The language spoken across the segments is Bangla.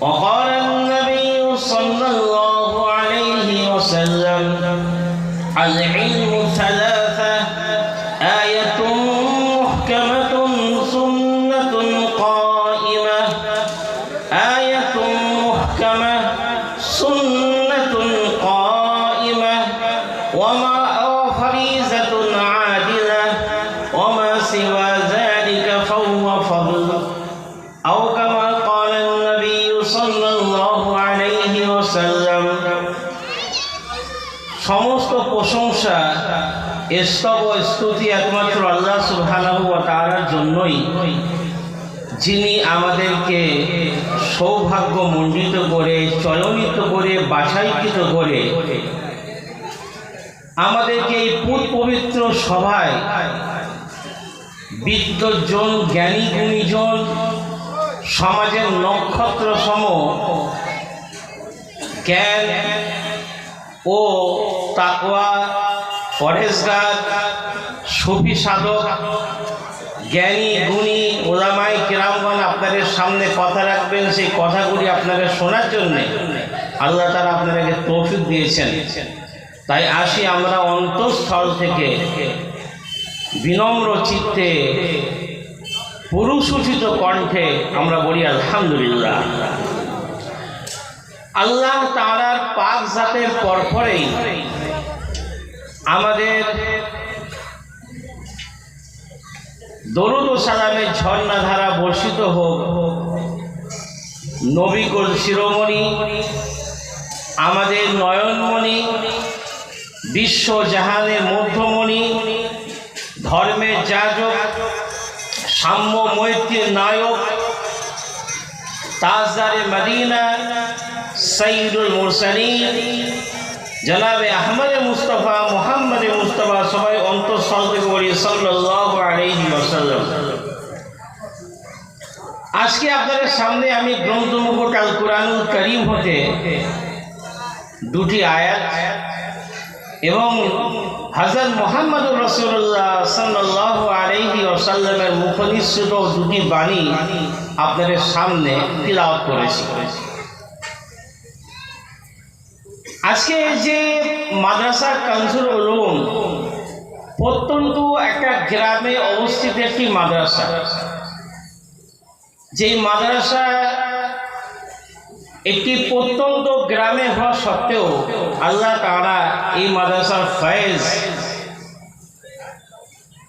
وقال النبي صلى الله عليه وسلم العلم ثلاثة آية محكمة سنة قائمة. آية محكمة سنة قائمة. وما أو فريزة عادلة وما سوى প্রশংসা স্তব স্তুতি একমাত্র আল্লাহ সুবহানাহু ওয়া জন্যই। যিনি আমাদেরকে সৌভাগ্য মণ্ডিত করে, চয়নিত করে, বাছাইকৃত করে আমাদেরকে এই পুর পবিত্র সভায় বিদ্যজন জ্ঞানী গুণীজন, সমাজের নক্ষত্র সম জ্ঞান ও তাকওয়া পরেশগার সুফি সাধক, জ্ঞানী, গুণী, ওলামাই কিরামগণ আপনাদের সামনে কথা রাখবেন, সেই কথাগুলি আপনারা শোনার জন্যে আল্লাহ তারা আপনাদেরকে তৌফিক দিয়েছেন। তাই আসি আমরা অন্তঃস্থল থেকে বিনম্র চিত্তে পুরুষোচিত কণ্ঠে আমরা বলি, আলহামদুলিল্লাহ। আল্লাহ তাআলার পাক জাতের পরপরেই আমাদের দরুদ ও সালামের ঝর্ণা ধারা বর্ষিত হোক। নবীকুল শিরোমণি, আমাদের নয়নমণি, বিশ্ব জাহানের মধ্যমণি, ধর্মের যাজক, সাম্য মৈত্রীর নায়ক, তাজদারে মদিনা সঈদুল মুরসালিন জনাবে আহমদ মুস্তফা, মোহাম্মদ মুস্তফা, সবাই অন্তঃস্থল থেকে ওয়াসাল্লাম। আজকে আপনাদের সামনে আমি গ্রন্থমুখ আল কুরআনুল করিম হতে দুটি আয়াত এবং হযরত মুহাম্মদুর রাসূলুল্লাহ সাল্লাল্লাহু আলাইহি ওয়াসাল্লামের মুখনিসৃত দুটি বাণী আপনাদের সামনে তিলাওয়াত করেছি। আজকে যে মাদ্রাসা কানসুল উলুম প্রত্যন্ত একটা গ্রামে অবস্থিত একটি মাদ্রাসা। যে মাদ্রাসা একটি প্রত্যন্ত গ্রামে হওয়া সত্ত্বেও আল্লাহ তারা এই মাদ্রাসার ফয়েজ,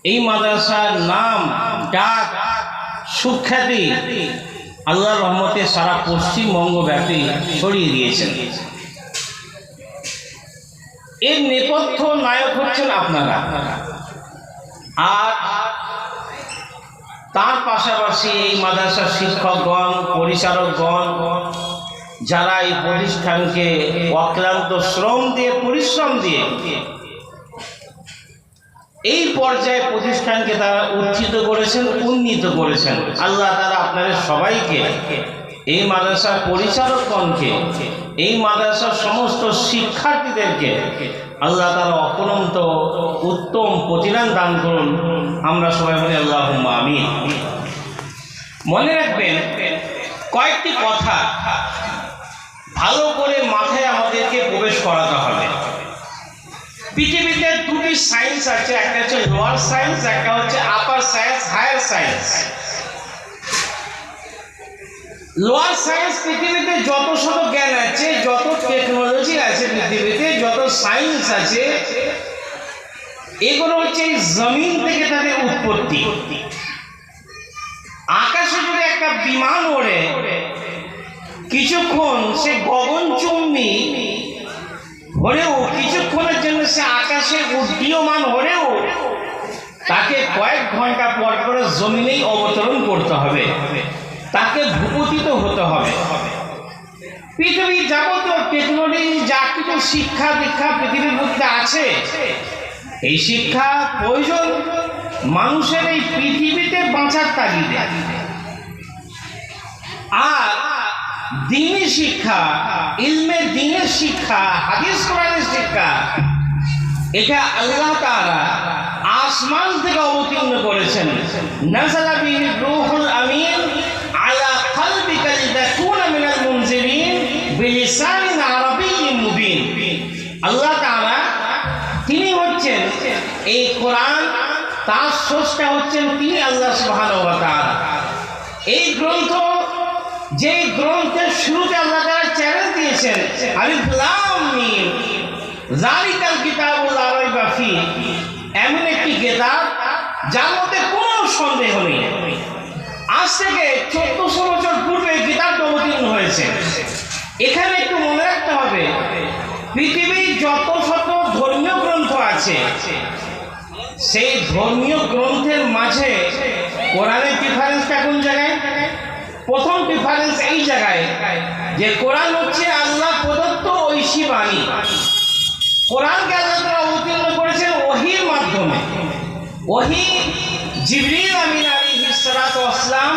এই মাদ্রাসার নাম, ডাক, সুখ্যাতি আল্লাহ রহমতে সারা পশ্চিমবঙ্গ ব্যাপী ছড়িয়ে দিয়েছেন। এর নেপথ্য নায়ক হচ্ছেন আপনারা। আর তার পাশাপাশি এই মাদ্রাসার শিক্ষকগণ পরিচালকগণ যারা এই প্রতিষ্ঠানকে অক্লান্ত শ্রম দিয়ে, পরিশ্রম দিয়ে এই পর্যায়ে প্রতিষ্ঠানকে তারা উজ্জিত করেছেন, উন্নীত করেছেন। আল্লাহ তারা আপনাদের সবাইকে এই মাদ্রাসার পরিচালকগণকে এই মাদ্রাসার সমস্ত শিক্ষার্থীদেরকে আল্লাহ তারা অপরন্ত উত্তম প্রতিদান দান করুন। আমরা সবাই বলি আল্লাহ আমি মনে রাখবেন, কয়েকটি কথা ভালো করে মাথায় আমাদেরকে প্রবেশ করাতে হবে। পৃথিবীতে দুটি সায়েন্স আছে, একটা হচ্ছে লোয়ার সায়েন্স একটা হচ্ছে upper science higher science lower science পৃথিবীতে যত শত জ্ঞান আছে, যত টেকনোলজি আছে পৃথিবীতে, যত সায়েন্স আছে, এগুলো হচ্ছে এই জমিন থেকে তাদের উৎপত্তি। আকাশে যদি একটা বিমান ওড়ে, কিছুক্ষণ সে গগনচুম্বী হলেও, কিছুক্ষণের জন্য সে আকাশে উড্ডীয়মান হলেও, তাকে কয়েক ঘণ্টা পর পরে জমিনেই অবতরণ করতে হবে। তাকে ভূপতিত হতে হবে। পৃথিবীর যাবতীয় টেকনোলজি যা কিছু শিক্ষা দীক্ষা পৃথিবীর মধ্যে আছে, এই শিক্ষা প্রয়োজন মানুষের এই পৃথিবীতে বাঁচার তাগিদে। আর দিনী শিক্ষা, ইলমে দিনের শিক্ষা, হাদিস কোরআনের শিক্ষা, এটা আল্লাহ তাআলা আসমান থেকে অবতীর্ণ করেছেন। নাযালা বিহি রূহুল আমিন মুবিন। আল্লাহ তিনি হচ্ছেন, এই কোরআন তার হচ্ছেন তিনি আল্লাহ এই গ্রন্থ যে গ্রন্থের শুরুতে আল্লাহ চ্যালেঞ্জ দিয়েছেন এমন একটি যার মধ্যে কোনো সন্দেহ নেই। আজ থেকে চোদ্দশো বছর পূর্বে কিতাবটা অবতীর্ণ হয়েছে। এখানে একটু মনে রাখতে হবে পৃথিবীর যত শত ধর্মীয় গ্রন্থ আছে সেই ধর্মীয় গ্রন্থের মাঝে কোরআনের ডিফারেন্সটা কোন জায়গায়? প্রথম ডিফারেন্স এই জায়গায় যে কোরআন হচ্ছে আল্লাহ প্রদত্ত ঐশী বাণী। কোরআনকে আল্লাহ তারা অবতীর্ণ করেছেন ওহির মাধ্যমে। ওহি জিবরিল আমিন আলী হিসরাত আসলাম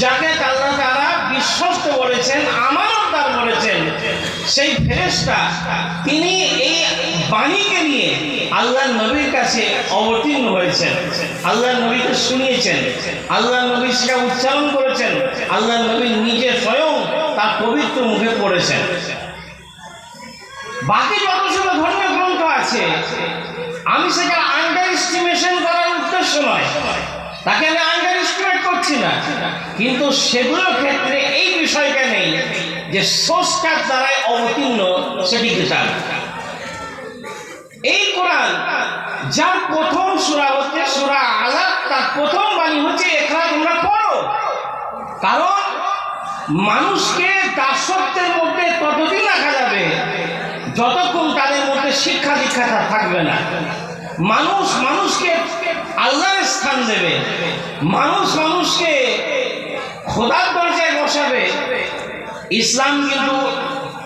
যাকে আল্লাহ তারা বিশ্বস্ত বলেছেন, আমানতদার বলেছেন, সেই ফেরেশতা তিনি এই বাণীকে নিয়ে আল্লাহ নবীর কাছে অবতীর্ণ হয়েছেন। আল্লাহ নবীকে শুনিয়েছেন। আল্লাহ নবী সেটা উচ্চারণ করেছেন। আল্লাহ নবী নিজে স্বয়ং তার পবিত্র মুখে পড়েছেন। বাকি যত সব ধর্মীয় গ্রন্থ আছে, আমি সেটা আন্ডার এস্টিমেশন করার উদ্দেশ্য নয়। তাকে আমি আন্ডার এস্টিমেট করছি না। কিন্তু সেগুলোর ক্ষেত্রে এই বিষয়টা নেই যে স্রষ্টার দ্বারাই অবতীর্ণ সেটি কিতাব এই কোরআন, যার প্রথম সূরা হচ্ছে সূরা আলাপ তার প্রথম বাণী হচ্ছে এখানে তোমরা পড়ো। কারণ মানুষকে দাসত্বের মধ্যে ততদিন রাখা যাবে যতক্ষণ তাদের মধ্যে শিক্ষা দীক্ষাটা থাকবে না। মানুষ মানুষকে আল্লাহর স্থান দেবে, মানুষ মানুষকে খোদার দরজায় বসাবে। ইসলাম কিন্তু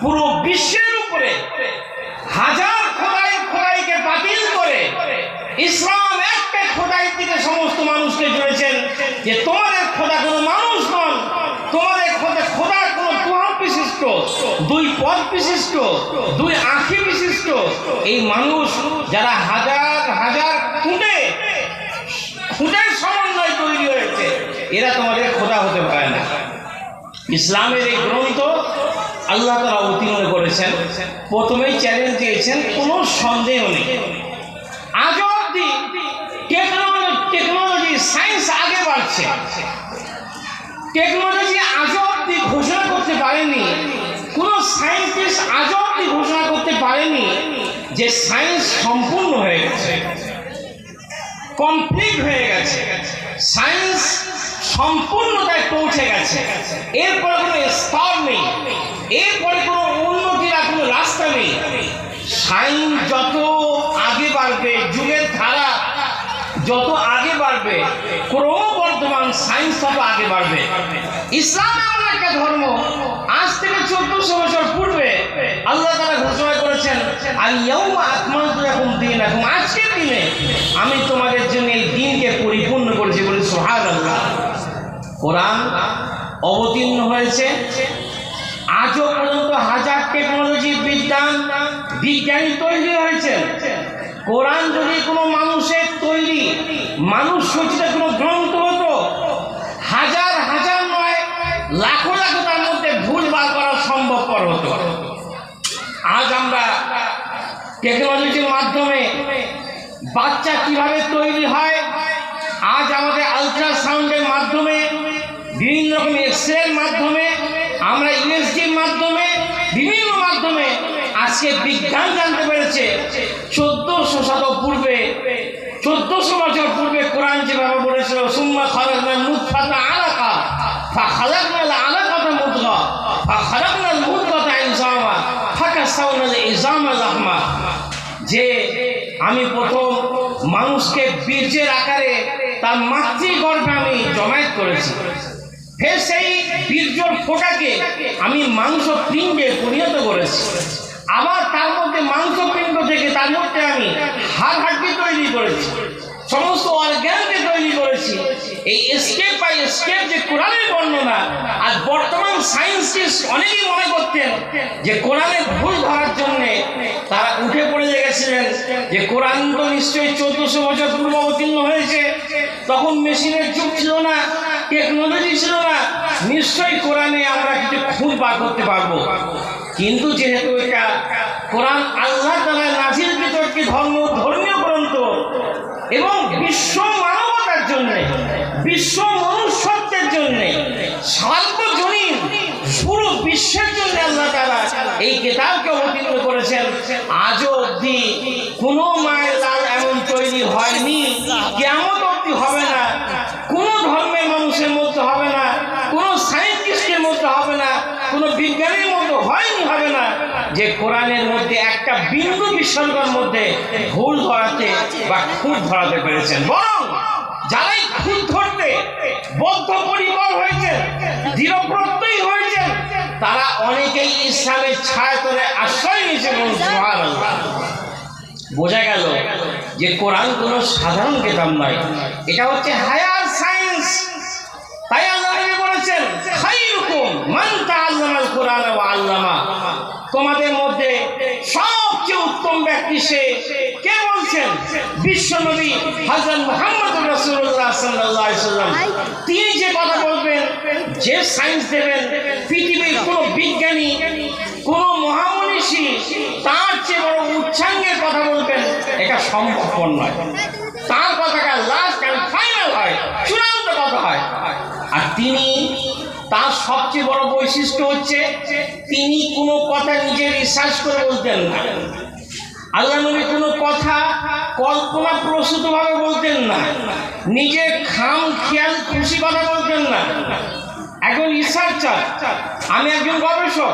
পুরো বিশ্বের উপরে হাজার খোদাই খোদাইকে বাতিল করে ইসলাম একটা খোদাই থেকে সমস্ত মানুষকে জুড়েছেন যে তোমাদের খোদা কোনো মানুষ নন, তোমাদের খোদা খোদা কোনো দুহাত বিশিষ্ট, দুই পদ বিশিষ্ট, দুই আঁখি বিশিষ্ট। এই মানুষ যারা হাজার হাজার খুঁটে, খুঁটের সমন্বয় তৈরি হয়েছে, এরা তোমাদের খোদা হতে পারে না। ইসলামের এই গ্রন্থ আল্লাহ তারা অবতীর্ণ করেছেন। প্রথমেই চ্যালেঞ্জ দিয়েছেন, কোনো সন্দেহ নেই আজ অব্দি টেকনোলজি টেকনোলজি সায়েন্স বাড়ছে টেকনোলজি আজ অব্দি ঘোষণা করতে পারেনি। কোনো সায়েন্টিস্ট আজ অব্দি ঘোষণা করতে পারেনি যে সায়েন্স সম্পূর্ণ হয়ে গেছে। কমপ্লিট হয়ে গেছে। সায়েন্স সম্পূর্ণতায় পৌঁছে গেছে। এরপরে কোনো স্তর নেই। এরপরে কোনো উন্নতির আর কোনো রাস্তা নেই। সায়েন্স যত আগে বাড়বে, যুগের ধারা যত আগে বাড়বে ক্রমবর্ধমান সায়েন্স তত আগে বাড়বে। ইসলাম এমন একটা ধর্ম, আজ থেকে চোদ্দশো বছর পূর্বে আল্লাহ তারা ঘোষণা করেছেন আজকের দিনে আমি তোমাদের জন্য এই দিনকে পরিপূর্ণ করেছি বলে সুবহানাল্লাহ। কোরআন অবতীর্ণ হয়েছে। আজও পর্যন্ত হাজার টেকনোলজি বিজ্ঞান বিজ্ঞানী তৈরি হয়েছে কোরআন যদি কোনো মানুষের তৈরি, মানুষ সচিত কোনো গ্রন্থ হতো হাজার হাজার নয় লাখো লাখো তার মধ্যে ভুল বার করা সম্ভবপর হতো। আজ আমরা টেকনোলজির মাধ্যমে বাচ্চা কীভাবে তৈরি হয়, আজ আমাদের আলট্রাসাউন্ডের মাধ্যমে, বিভিন্ন রকম এক্সরের মাধ্যমে, আমরা ইউএসডির মাধ্যমে, বিভিন্ন মাধ্যমে আজকে বিজ্ঞান জানতে পেরেছে। চোদ্দশো শত পূর্বে, চোদ্দশো বছর পূর্বে কোরআন যেভাবে বলেছিল, সুম্মা খরচ নুৎফাতা আলাকা খালাকনাল আলাকাতা মুদগা খালাকনাল মুদগাতা ইনজামা ফাকাসাউনাল ইজামা লাহমা যে আমি প্রথম মানুষকে বীর্যের আকারে তার মাতৃগর্ভে আমি জমায়েত করেছি। ফের সেই বীর্যর ফোটাকে আমি মাংস পিণ্ডে পরিণত করেছি। আবার তার মধ্যে মাংস পিণ্ড থেকে তার মধ্যে আমি হাড় হাড্ডি তৈরি করেছি। সমস্ত অর্গ্যানকে তৈরি করেছি। এই স্টেপ বাই স্টেপ যে কোরআনের বর্ণনা, আর বর্তমান সায়েন্সটিস্ট অনেকেই মনে করতেন যে কোরআনের ভুল ধরার জন্যে তারা উঠে পড়ে গেছিলেন, যে কোরআন তো নিশ্চয়ই চোদ্দশো বছর পূর্ব অবতীর্ণ হয়েছে, তখন মেশিনের যুগ ছিল না, টেকনোলজি ছিল না, নিশ্চয়ই কোরআনে আমরা কিছু খুঁজ বার করতে পারব। কিন্তু যেহেতু এটা কোরআন আল্লাহ তালা নাজিরকৃত একটি ধর্ম, ধর্মীয় গ্রন্থ এবং বিশ্ব মানবতার জন্য বিশ্ব মনুষ্যত্বের জন্য, সার্বজনীন পুরো বিশ্বের জন্য আল্লাহ তারা এই কেতাবকে অবতীর্ণ করেছেন। আজও অবধি কোনো মায়ের লাল এমন তৈরি হয়নি কেমন অবধি হবে না। কোনো ধর্মের মানুষের মধ্যে হবে না, কোনো সায়েন্টিস্টের মধ্যে হবে না, কোনো বিজ্ঞানীর মধ্যে হয়নি, হবে না। যে কোরআনের মধ্যে একটা বিন্দু বিসর্গের মধ্যে ভুল ধরাতে বা খুঁত ধরাতে পেরেছেন। বরং যারাই খুঁত ধরতে বদ্ধপরিকর হয়েছে দৃঢ়প্রত্যয়ী তারা অনেকেই ইসলামের আশ্রয় নিয়েছে বোঝা গেল যে কোরআন কোনো সাধারণ কেতাব নয়, এটা হচ্ছে হায়ার সায়েন্স। তাই আল্লাহ বলেছেন, খাইরুকুম মান তাআল্লামাল কোরআন ওয়া আল্লামা। তোমাদের মধ্যে সবচেয়ে উত্তম ব্যক্তি সে কে বলছেন বিশ্বনবী হযরত মুহাম্মদ সাল্লাল্লাহু সাল্লাম তিনি যে কথা বলবেন যে সায়েন্স দেবেন পৃথিবীর কোনো বিজ্ঞানী কোনো মহামনীষী তার চেয়ে বড় উচ্চাঙ্গের কথা বলবেন এটা সম্ভবপর নয়। তার কথাটা লাস্ট অ্যান্ড ফাইনাল হয় চূড়ান্ত কথা হয়। আর তিনি তার সবচেয়ে বড় বৈশিষ্ট্য হচ্ছে তিনি কোনো কথা নিজে রিসার্চ করে বলতেন না। আল্লাহ নবী কোনো কথা কল্পনা প্রসূতভাবে বলতেন না। নিজে খাম, খেয়াল, খুশি কথা বলতেন না। একজন রিসার্চার আমি একজন গবেষক।